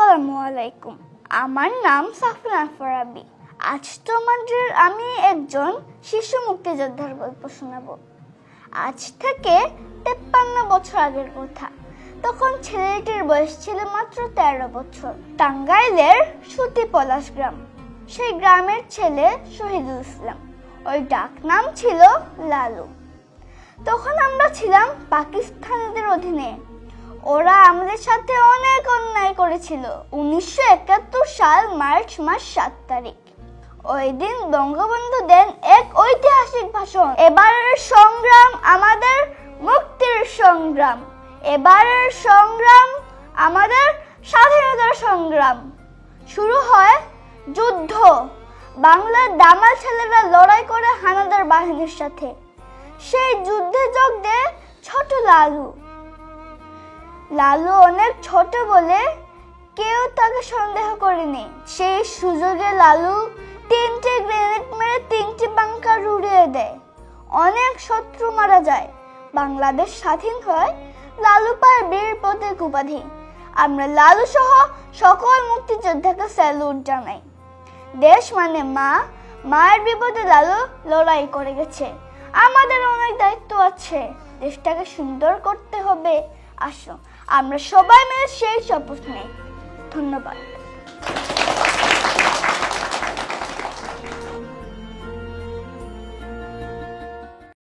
আসসালামু আলাইকুম। আমার নাম সাফনা ফরাবি। আজ তোমাদের আমি একজন শিশু মুক্তিযোদ্ধার গল্প শোনাবো। আজ থেকে তেপ্পান্ন বছর আগের কথা। তখন ছেলেটির বয়স ছিল মাত্র তেরো বছর। টাঙ্গাইলের সুতি পলাশ গ্রাম। সেই গ্রামের ছেলে শহীদুল ইসলাম। ওই ডাক নাম ছিল লালু। তখন আমরা ছিলাম পাকিস্তানিদের অধীনে। ওরা আমাদের সাথে অনেক অন্যায় করেছিল। উনিশশো একাত্তর সাল মার্চ মাস সাত তারিখ। ওই দিন বঙ্গবন্ধু দেন এক ঐতিহাসিক ভাষণ। এবারের সংগ্রাম আমাদের মুক্তির সংগ্রাম। এবারের সংগ্রাম আমাদের স্বাধীনতার সংগ্রাম। শুরু হয় যুদ্ধ। বাংলার দামাল ছেলেরা লড়াই করে হানাদার বাহিনীর সাথে। সেই যুদ্ধে যোগ দেয় ছোট লালু। লালু অনেক ছোট বলে কেউ তাকে সন্দেহ করেনি। সেই সুযোগে লালু তিনটি গ্রেনেড মেরে তিনটি বাংকার উড়িয়ে দেয়। অনেক শত্রু মারা যায়। বাংলাদেশ স্বাধীন হয় লালু পায় বীর প্রতীক উপাধি। আমরা লালু সহ সকল মুক্তিযোদ্ধাকে স্যালুট জানাই। দেশ মানে মা, মায়ের বিপদে লালু লড়াই করে গেছে। আমাদের অনেক দায়িত্ব আছে। দেশটাকে সুন্দর করতে হবে। আসো। আমরা সবাই মিলে সেই শপথ নেই। ধন্যবাদ।